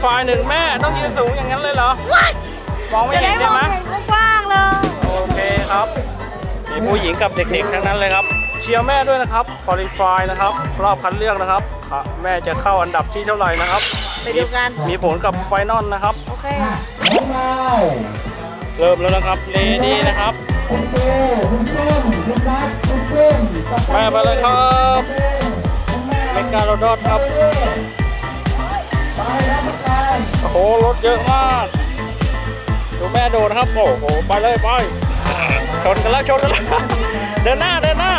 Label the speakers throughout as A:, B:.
A: ไฟหนึ่งแม่ต้องยืนสูงอย่างนั้นเลยเหรอ มองไม่
B: จะ
A: เห็
B: ได้
A: น
B: ม
A: ใช่
B: อง
A: ไหม
B: เห็นกว้างๆเลย
A: โอเคครับ มีผู้หญิงกับเด็กๆ ทั้งนั้นเลยครับ เชียร์แม่ด้วยนะครับบอดี้ไฟนะครับ รอบคัดเลือกนะครับค่ะแม่จะเข้าอันดับที่เท่าไหร่นะครับ
B: ไปดูกัน
A: มีผลกับไฟนอลนะครับ
B: โอเค
C: น้องนาย
A: เริ่มแล้วนะครับ เลดี้นะครับ
C: คุณเต้คุณเต้นคุณนัทคุณเต้นต่อ
A: แม่ไปเลยครับ
C: เต้นคุณแม่
A: เมกาโรดอทครับ
C: ไปแล้วคุณตาย
A: โอ้โหรถเยอะมากดูแม่โดดนะครับโอ้โหไปเลยไปชนกันแล้วชนกันแล้วเดินหน้าเดินหน้า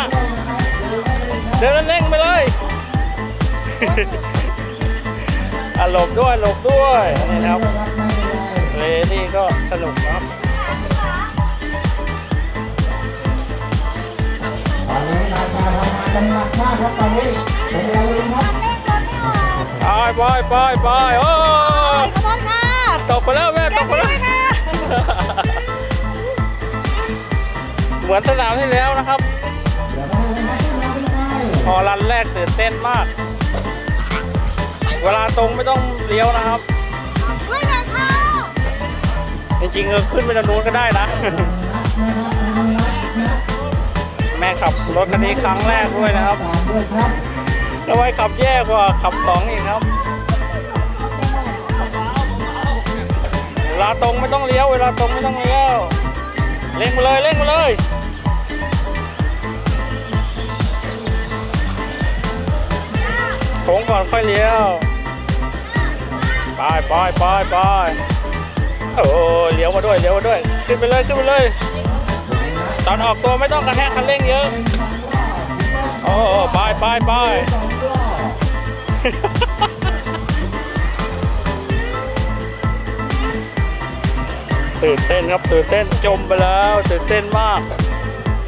A: เดินเร่งไปเลยอะหลบด้วยหลบด้วยนี่นะครับเลนี่ก็สนุกครับ
C: ตอนนี้นายมาทำงานกันหนักมากครับตอนนี้เป็นเราเลยครับ
A: ไปไปไปไปโอ้
B: ขอบคุณค่ะ
A: ตกไปแล้วแม่
B: เก็
A: ต
B: บ
A: ก
B: ไป
A: ไปแล้ว
B: ด้วยค่ะ
A: เหมือนสนามที่แล้วนะครับ
C: เดี๋ยวมาเลยนะครับที่เราเป็นใคร
A: พอรันแรกตื่นเต้นมาก เวลาตรงไม่ต้องเลี้ยวนะครับ
B: ช่วยหน่อยค่ะ
A: จริงๆเออขึ้นไปทางนู้นก็ได้นะ แม่ขับรถคันนี้ครั้งแรกด้วยนะครับ
C: ตามด้วยครับ
A: แล้วไว้ขับแย่กว่าขับสองอีกครับเวลาตรงไม่ต้องเลี้ยว เวลาตรงไม่ต้องเลี้ยวเร่งมาเลยเร่งมาเลยโค้งก่อนค่อยเลี้ยวไปไปไปไปโอ้เลี้ยวมาด้วยเลี้ยวมาด้วย ขึ้นไปเลยขึ้นไปเลย ตอนออกตัวไม่ต้องกระแทกคันเร่งเยอะ โอ้ไปไปไปตื่นเต้นครับตื่นเต้นจมไปแล้วตื่นเต้นมาก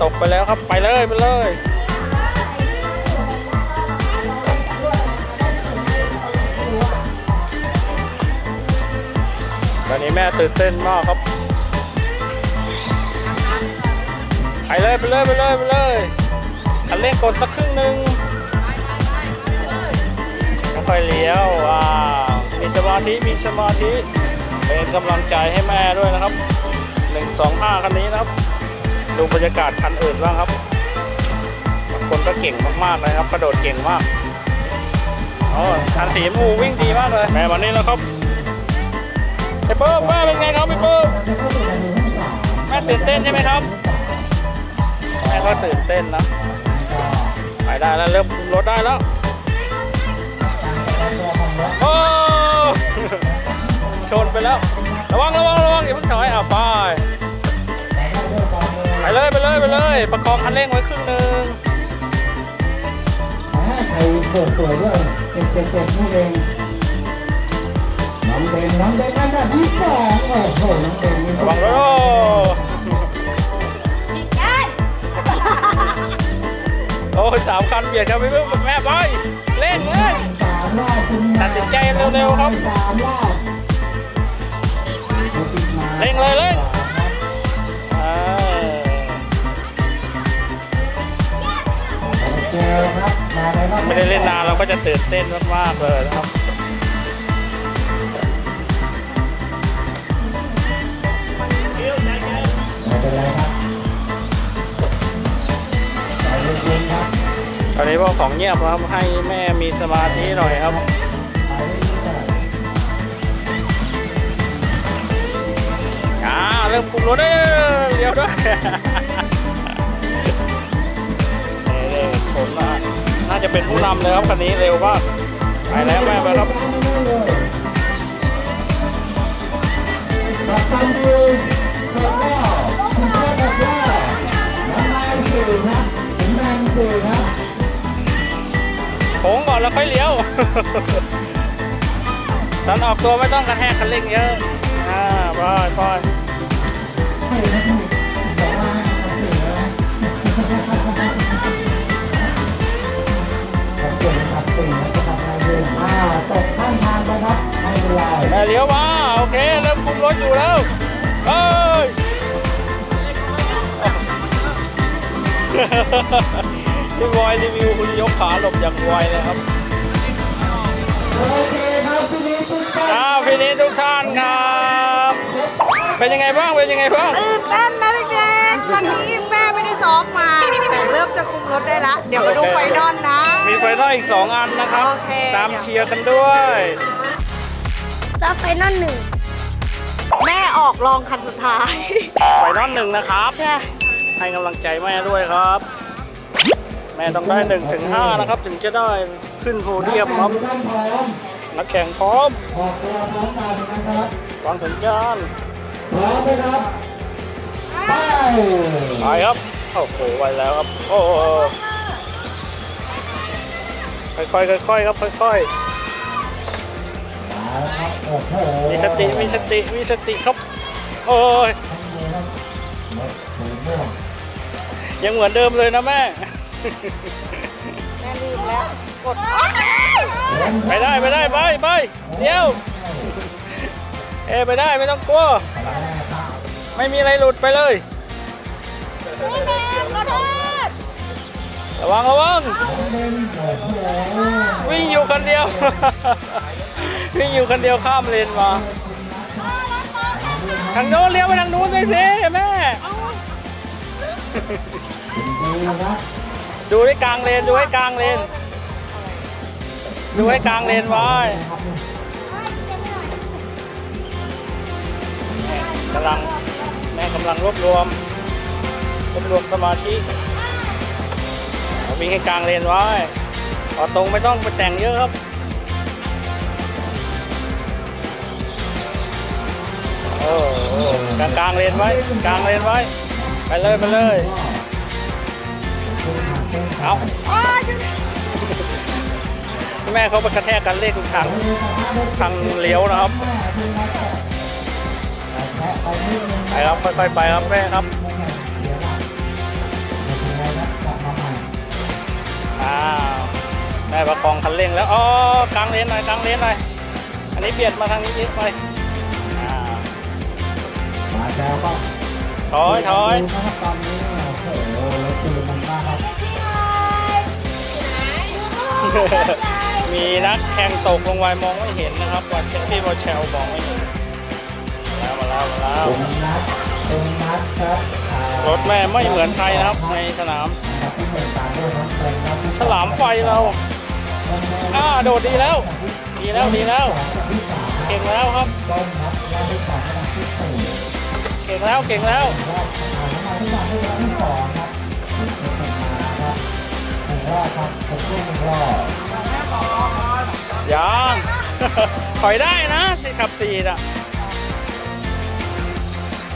A: ตกไปแล้วครับไปเลยไปเลยตอนนี้แม่ตื่นเต้นมากครับ ไปเลยไปเลยไปเลยไปเลย คันเร่งกดสักครึ่งหนึ่งค่อยเลี้ยวว้าวมีสมาธิมีสมาธิ เป็นกำลังใจให้แม่ด้วยนะครับ1 2 5คันนี้นะครับ ดูบรรยากาศคันอื่นบ้างครับบางคนก็เก่งมากๆเลยครับ กระโดดเก่งมากอ๋อคันสีมูวิ่งดีมากเลยแม่วันนี้แล้วครับไอ้เปิ้มแม่เป็นไงครับพี่เปิ้มแม่ตื่นเต้นใช่ไหมครับแม่ก็ตื่นเต้นนะ ไปได้แล้วเริ่มคุมรถได้แล้วโอ้ชนไปแล้ว ระวังระวังระวังอย่าเพิ่งถอยอะไปไปเลยไปเลยไปเลย ประคองคันเร่งไว้ครึ่งหนึ่ง
C: แหมใครเปิดสวยด้วยเจ็บเจ็บเจ็บนี่เองน้องเบนน้องเบนอันดับที่สองโอ้โหน้องเบนนี่
A: ระวังรถ โอ้ยสามคันเบียดกันไปเพื่อนแม่ไปเร่งเลย
C: สามรอบคุณ
A: ตัดสินใจเร็วๆครับเร่งเลยเร่งอ่า
C: โอเคครับมาใน
A: ไม่ได้เล่นนานเราก็จะตื่นเต้นมากๆเลยนะครับ
C: ไม่เป็นไรครับ
A: ตอนนี้พวกของเงียบครับให้แม่มีสมาธิหน่อยครับ
C: อ่า
A: เริ่มคุมรถได้เลี้ยวด้วยนี่ๆผมน่าน่าจะเป็นผู้นำเลยครับคันนี้เร็วมากไปแล้วแม่ไปครับ
C: ๆกับตันดูเสร็จแล้วคุณแม่บอกว่าน้องนายสี่ครับ
A: โค้งก่อนแล้วค่อยเลี้ยว ตอนออกตัวไม่ต้องกระแทกคันเร่งเยอะ อ่าป
C: ล่อกว่าให้เอาสี่นะผมเปลี่ยนขับสี่นะจะขับนายเองอ่าตกข้างทางไปครับไม่เป็นไร
A: แม่เลี้ยวมาโอเค เริ่มคุมรถอยู่แล้วเฮ้ย พี่บอยรีวิวคุณยกขาหลบอย่างไวเลยครับ
C: โอเคครับทีนี้ทุกท่าน
A: อ้าวฟินิชทุกท่านครับเป็นยังไงบ้างเป็นยังไงบ้าง
B: ตื่นเต้นนะเด็กๆวันนี้แม่ไม่ได้ซ้อมมาแต่เริ่มจะคุมรถได้ละ เดี๋ยวมาดูไฟนอลนะ
A: มีไฟนอลอีก 2 อันนะครับ
B: โอเค
A: ตามเชียร์กันด้วย
D: แล้วไฟนอลหนึ่ง
B: แม่ออกลองคันสุดท้าย
A: ไฟนอลหนึ่งนะครับ
B: ใช่
A: ให้กำลังใจแม่ด้วยครับแม่ต้องได้1ถึง5นะครับ ถึงจะได้ขึ้นโพเดียมครับ
C: ท่านพร้อม
A: นักแข่งพร้อม
C: ออกตัวพร้อมกันนะครับ
A: วางสัญญาณ
C: พร้อมไหมครับไป
A: ไปครับโอ้โหไวแล้วครับ โอ้โหค่อยๆค่อยๆครับค่อย
C: มาแล้วครับโอ้โห
A: ๆมีสติมีสติมีสติครับ โอ้ย
C: รถสีม่วง
A: ยังเหมือนเดิมเลยนะแม่
B: แม่ลืมแล้ว กด
A: ไปได้ไปได้ไปไปเดี๋ยว เอไปได้ไม่ต้องกลัว ไม่มีอะไรหลุดไปเลยระวังระวังวิ่งอยู่คนเดียว วิ่งอยู่คนเดียวข้ามเลนมา ทางโน้นเลี้ยวไปทางนู้นเลยสิแม่ ดูให้กลางเลน ดูให้กลางเลน ดูให้กลางเลนไว้กำลังแม่กำลังรวบรวมรวบรวมสมาธิเอาวิ่งให้กลางเลนไว้พอตรงไม่ต้องไปแต่งเยอะครับโอ้กลางกลางเลนไว้ กลางเลนไว้ ไปเลย ไปเลย เอา
B: อ๋อฉัน
A: แม่เขาไปกระแทกกันเลขทุกทางทางเลี้ยวนะครับไปครับค่อยๆไปครับแม่ครับอ้าวแม่ประคองคันเร่งแล้วอ๋อกลางเลนหน่อยกลางเลนหน่อยอันนี้เบียดมาทางนี้เยอะไปอ่า
C: มาแล้วก็
A: ถอยถอย
C: นะครับตอนนี้ มีนัก
A: แข่งตกลงไปมองไม่เห็นนะครับว่าเชฟพี่บอลแชลมองไม่เห็นมาแล้วมาแล้วมาแล้ว
C: เป็นนัดเป็นนัดครับอ่าร
A: ถแม่ไม่เหมือนใครนะครับในสนาม
C: นะครับที่เหมือนตามด้วยน้องเป็นครับ
A: ฉลามไฟเราอ่าโดดดีแล้ว ดีแล้วดีแล้ว
C: ที่สาม
A: เก่งแล้วครับ
C: ต้นนัดและที่สองและที่สี่
A: เก่งแล้วเก่งแล้ว
C: รอบครับผมร่วมหนึ่งรอบ
A: ยังถอยได้นะที่ขับสี่น่ะ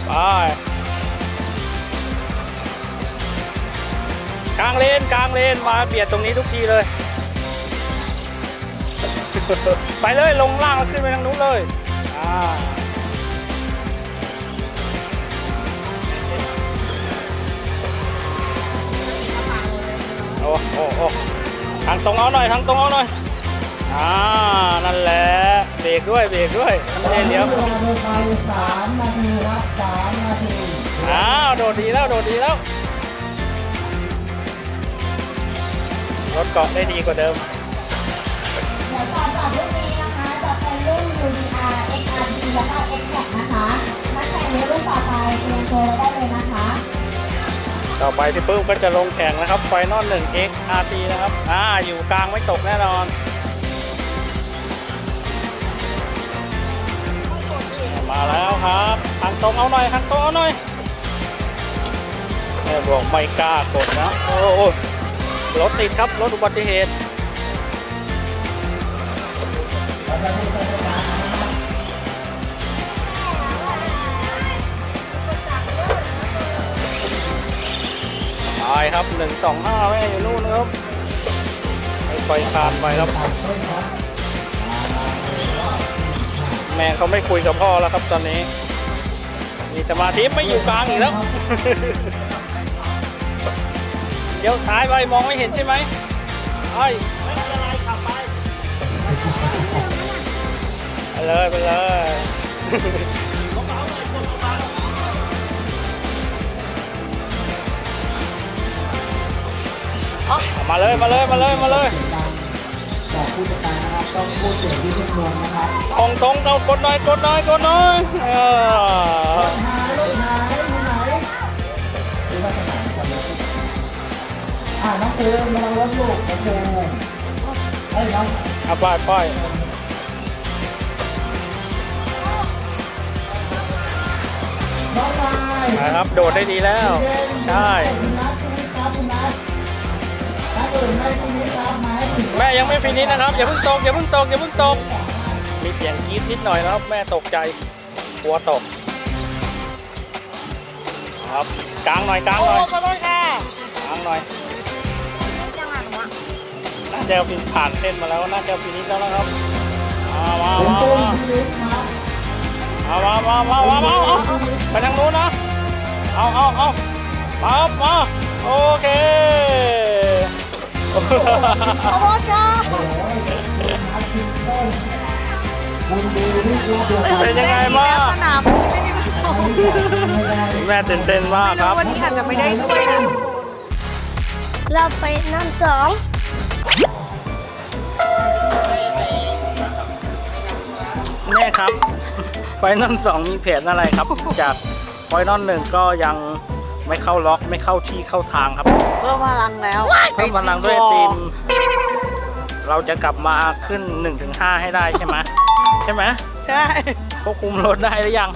A: ไป กลางเลนกลางเลนมาเบียดตรงนี้ทุกทีเลย ไปเลยลงล่างแล้วขึ้นไปทางนู้นเลย อ่าางตรงเอาหน่อยทางตรงเอาหน่อยอ่านั่นแหละเบรกด้วยเบรกด้วยไม่ใช่เลี้ยว
C: เวลาโดยไปสามนาทีครับสามนาที
A: อ้าวโดดดีแล้วโดดดีแล้วรถเกาะได้ดีกว่าเดิม
D: เดี๋ยวต่อจากรุ่นนี้นะคะจะเป็นรุ่น UDR XRD แล้วก็ XTAC นะคะนักแข่งในรุ่นต่อไปเตรียมตัวได้เลยนะคะ
A: ต่อไปพี่ปื้มก็จะลงแข่งนะครับไฟนอล1 X RT นะครับ อ่า อยู่กลางไม่ตกแน่นอน มาแล้วครับทางตรงเอาหน่อยทางตรงเอาหน่อยแม่บอกไม่กล้ากดนะ โอ้โหรถติดครับ รถอุบัติเหตุ ครับ125แม่อยู่นู่นนะครับไปคานไปครับ แม่เขาไม่คุยกับพ่อแล้วครับตอนนี้ มีสมาธิไม่อยู่กลางอีกแล้วเดี๋ยวท้ายไปมองไม่เห็นใช่ไหมไอ้ไม่เป็นไรขับไปไปเลยไปเลย มาเลยมาเลยมาเลยมาเลย
C: จากผู้จัดการนะครับต้องพูดเสียงที่นุ่มนวลนะครับ
A: ตรงตรงเอากดหน่อยกดหน่อยกดหน่อยเออ
C: หายรถหายอยู่ไหนดูว่าจะไหนกันเลยอ่าน้องเฟิร์นมาลงรถลูกโอเคเฮ้ยน้อง
A: เอาป้ายป้าย
C: น้องนาย
A: นะครับโดดได้ดีแล้ว ใช่ แม่ยังไม่ฟินิชนะครับอย่าเพิ่งตกอย่าเพิ่งตกอย่าเพิ่งตก มีเสียงกรี๊ดนิดหน่อยนะครับ แม่ตกใจกลัวตก ครับกลางหน่อยกลาง
B: โอ้
A: หน่อย
B: ขอโทษค่ะ
A: กลางหน่อย
B: ยังไงวะ
A: น่าจะฟินผ่านเส้นมาแล้วน่าจะฟินิชแล้วนะครับมามา
C: ผม
A: มา
C: ตุ้ม
A: มา
C: ชีวิตครับ
A: เอามามามามามาเอาไปทางนู้นนะเอาเอาเอามาครับมาโอเค
B: ขอโทษค่ะ
C: คุณดูที่ตัวเดือด
A: เป็นยังไงบ้าง
B: แล้วสนามนี้ไม่มีมาส่ง
C: ไม่ได้
A: แม่ตื่นเต้นมาก
B: ไม่
A: ค
B: รู้
A: รับ
B: วันนี้อาจจะไม่ได้ถ้วยนะ
D: เราไปนั่นสอง
A: แม่ครับ ไฟนอลสองมีเพจอะไรครับ จากไฟนอลหนึ่งก็ยัง ไม่เข้าล็อกไม่เข้าที่เข้าทางครับ
B: เพิ่มพลังแล้ว
A: เพิ่มพลังด้วยทีมเราจะกลับมาขึ้น 1-5 ให้ได้ใช่ไหมใช่ไหม
B: ใช่
A: ควบคุมรถได้หรือยัง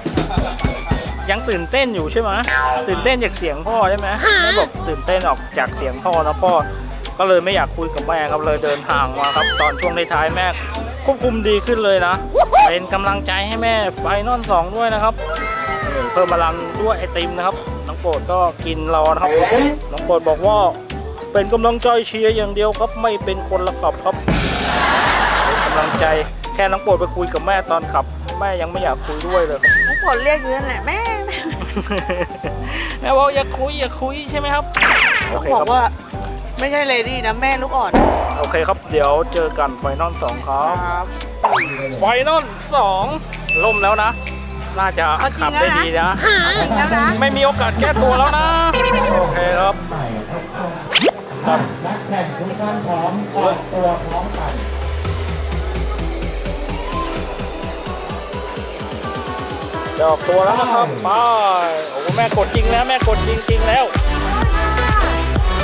A: ยังตื่นเต้นอยู่ใช่ไหมตื่นเต้นจากเสียงพ่อใช่ไหมแม่บอกตื่นเต้นออกจากเสียงพ่อนะพ่อก็เลยไม่อยากคุยกับแม่ครับเลยเดินห่างมาครับ ตอนช่วงท้ายๆแม่ควบคุมดีขึ้นเลยนะ เป็นกำลังใจให้แม่ไฟนอลสองด้วยนะครับนี่เพิ่มพลังด้วยไอติมนะครับ น้องโปรดก็กินรอนะครับ น้องโปรดบอกว่า เป็นกำลังใจเชียร์อย่างเดียวครับ ไม่เป็นคนละขับครับเป็นกำลังใจแค่น้องโปรดไปคุยกับแม่ตอนขับ แม่ยังไม่อยากคุยด้วยเลย
B: น้องฝนเรียกอยู่นั่นแหละแม่แม่
A: แม่บอกอย่าคุยอย่าคุยใช่ไหมครับโอเค
B: บอ
A: ค
B: ก
A: รับ
B: ว่าไม่ใช่เลดี้นะแม่ลูกอ่อน
A: โอเคครับ เดี๋ยวเจอกันไฟนอลสองครับ
B: ครับ
A: ไฟนอลสองล่มแล้วนะ น่าจะ
B: เอาจริ
A: ขับ
B: งแล้ว
A: ได้
B: นะ
A: ดีนะ
B: ถึงแล้วนะ
A: ไม่มีโอกาสแก้ตัวแล้วนะ โอเคครับ
C: ใหม่ครับนักแข่งทุกท่านพร้อมออกตัวพร้อมกัน
A: จะออกตัวแล้วนะครับไปโอ้โหแม่กดจริงแล้ว แม่กดจริงจริงๆแล้ว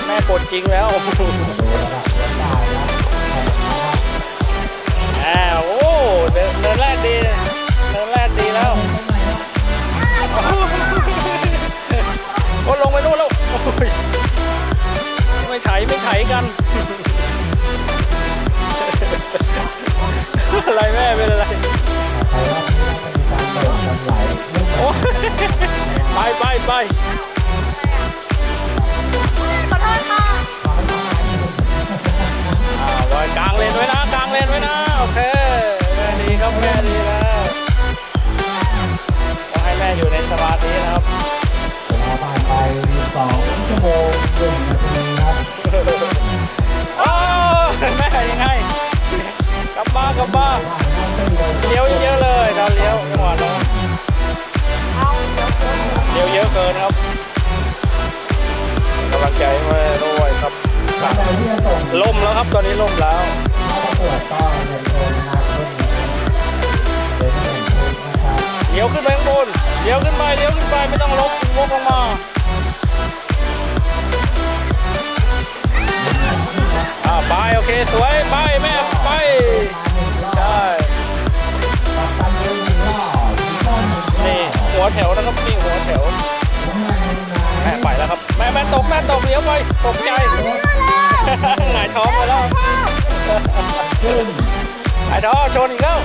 A: แม่กดจริงแล้ว กัน อะไรแม่เป็นอะไร
C: ใครว่าไม่ได้จะมีการเปิดกันไหลเรื่อง
A: โอ้ยไปไปไป
B: ขอโทษค่ะ
A: อ่าไว้กลางเลนไว้นะกลางเลนไว้นะ โอเคแม่ดีครับแม่ดี กลับบ้า
C: เส้นเลี้ย
A: วเยอะเลยตอนเลี้ยวจังหวะนั้น
B: เอาเดี๋ยวเลี้
A: ยวเยอะเกินครับกำลังใจให้แม่ด้วยครับล่มแล้วครับตอนนี้ล่มแล้ว
C: เข้าประกวดก็เรียนเชิญนะครับเรื่องนี้เป็นหนึ่งชุดนะครับ
A: เลี้ยวขึ้นไปข้างบนเลี้ยวขึ้นไปเลี้ยวขึ้นไปไม่ต้องลบวกลงมา แถวนะครับนี่หัวแถว
C: น้ำมันหนึ่ง
A: แม่ไปแล้วครับ แม่แม่ตกแม่ตกเลี้ยวไปตกใจหงายท้องไปแล้ว
C: ขึ้น
A: หงายท้องชนอีกแล้ว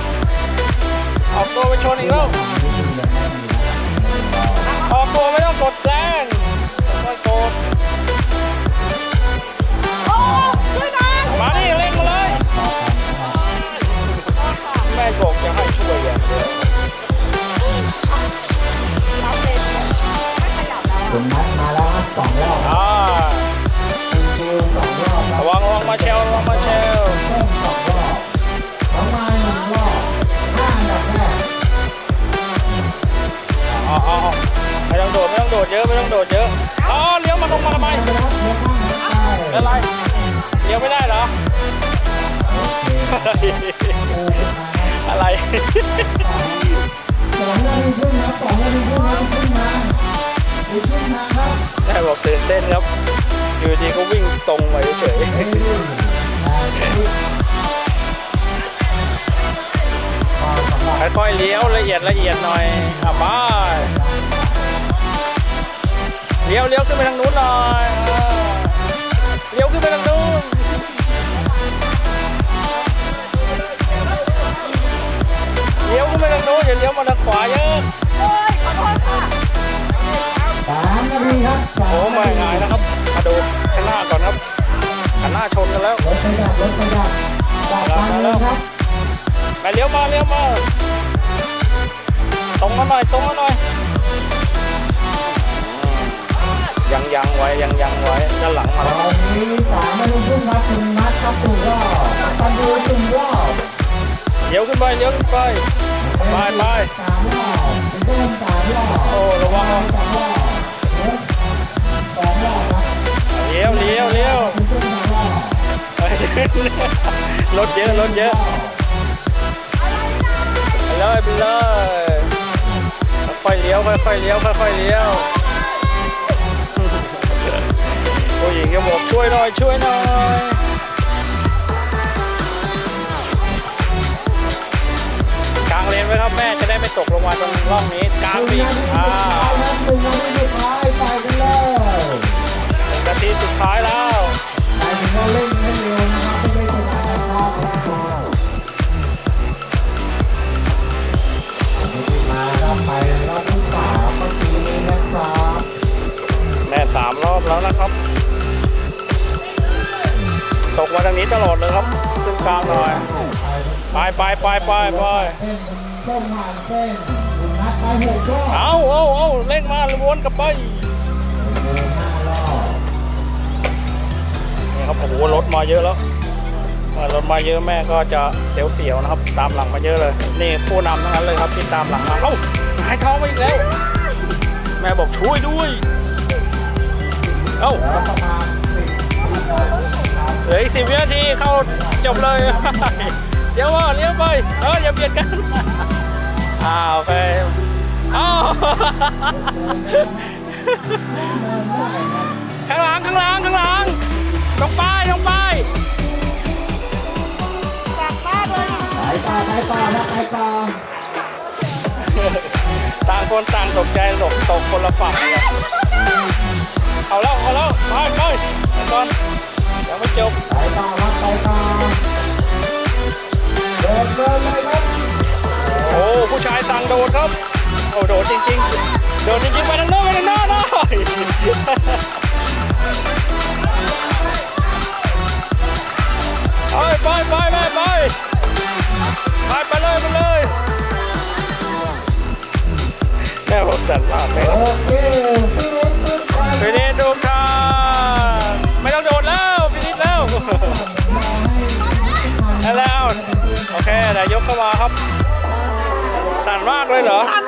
A: ออกตัวไปชนอีกแล้วออกตัวไม่ต้องกดแรง
B: โด
A: ดเยอะ อ๋อ เลี้
B: ยว
C: มาลง
A: มา
C: ทำไมอะ
A: ไร เลี้ยวไม่
C: ได้เหรอ อะ
A: ไร
C: แม่บอบอก
A: ตื่นเต้นครับ อยู่ดีก็วิ่งตรงไปเฉย
C: ค่
A: อยๆเลี้ยวละเอียดละเอียดหน่อยอะไป เลี้ยวเลี้ยวขึ้นไปทางนู้นหน่อยอ่าเลี้ยวขึ้นไปทางนู้นเลี้ยวขึ้นไปทางนู้นอย่าเลี้ยวมาทางขวาเยอะ
C: สามนาทีครับสาม
A: โอ้ไม่ง่ายนะครับ มาดูข้างหน้าก่อนครับข้างหน้าชนกันแล้ว
C: รถขยับรถขยับจับทางเลยครับ
A: ไปเลี้ยวมาเลี้ยวมาตรงมาหน่อยตรงมาหน่อย ยังยังไว้ยังยังไว้ด้านหลังมา
C: ต
A: แล้ว
C: อนนี้สามนาทีครึ่งครับคุณนัทครับถูกรอบตันดูถึงรอบ
A: เลี้ยวขึ้นไปเลี้ยวขึ้นไปไปไป
C: สามรอบเป็นเพิ่มสามรอบ
A: โอ้ระวังนะ
C: สามรอบสองรอบนะ
A: เลี้ยวเลี้ยวเลี้ยว
C: เป็นเพิ่มสามรอบ
A: รถเยอะรถเยอะไปเลยไปเลยค่อยๆเลี้ยวค่อยๆเลี้ยวค่อยๆเลี้ยว ผู้หญิงก็บอกช่วยหน่อยช่วยหน่อยกลางเลนไว้ครับแม่จะได้ไม่ตกลงมาตรงร่องนี้กลางปีกอ่า
C: หนึ่งนาทีสุดท้ายไปกันเลย
A: นาทีสุดท้ายแล้ว
C: ไปถึงก็เร่งให้เร็วนะครับไม่ได้ชนะนะครับมาครับไปรอบที่สามเมื่อกี้นี้นะครับ
A: แม่สามรอบแล้วนะครับ ตกมาทางนี้ตลอดเลยครับขึ้นกลางหน่อย ไปไปไปไปไป
C: เส้านเส้นคุณนัดไปหกรอบ
A: เอาเอาเอาเร่งมาวนกลับไป
C: เดินห้ารอบ
A: นี่ครับโอ้โหรถมาเยอะแล้วรถมาเยอะแม่ก็จะเสียวๆนะครับ ตามหลังมาเยอะเลย นี่ผู้นำทั้งนั้นเลยครับที่ตามหลังมาเอ้าหายท้องมาอีกแล้ว แม่บอกช่วยด้วย เอ้า
C: ลื
A: ออีกสิบวินาทีเข้าจบเลย เดี๋ยวว่าเลี้ยวไป เอออย่าเบียดกัน อ้าวโอเคอ้าวข้างหลังข้างหลังข้างหลังตรงป้ายตรงป้าย
D: จับมากเลย
C: ไปต่อไปต่อนะไปต่อ
A: ต่างคนต่างตกใจตกตกคนละฝั่งเลยเอาแล้วเอาแล้วไปไปไปก่อนยัง ไม่จบ
C: ไปต่อครับไปต่อเดินเดินเลยครับ
A: โอ้ผู้ชายสั่งโดดครับโอ้โดดจริงๆโดดจริงๆไปทางโน้นไปทางโน้นหน่อยไปไปไปไปไปไปไปเลยไปเลยแม่ผมสั่นมากเลย
C: โอเค
A: เคเดี๋ยวยกเข้ามาครับ สั่นมากเลยเหรอ
D: ทัน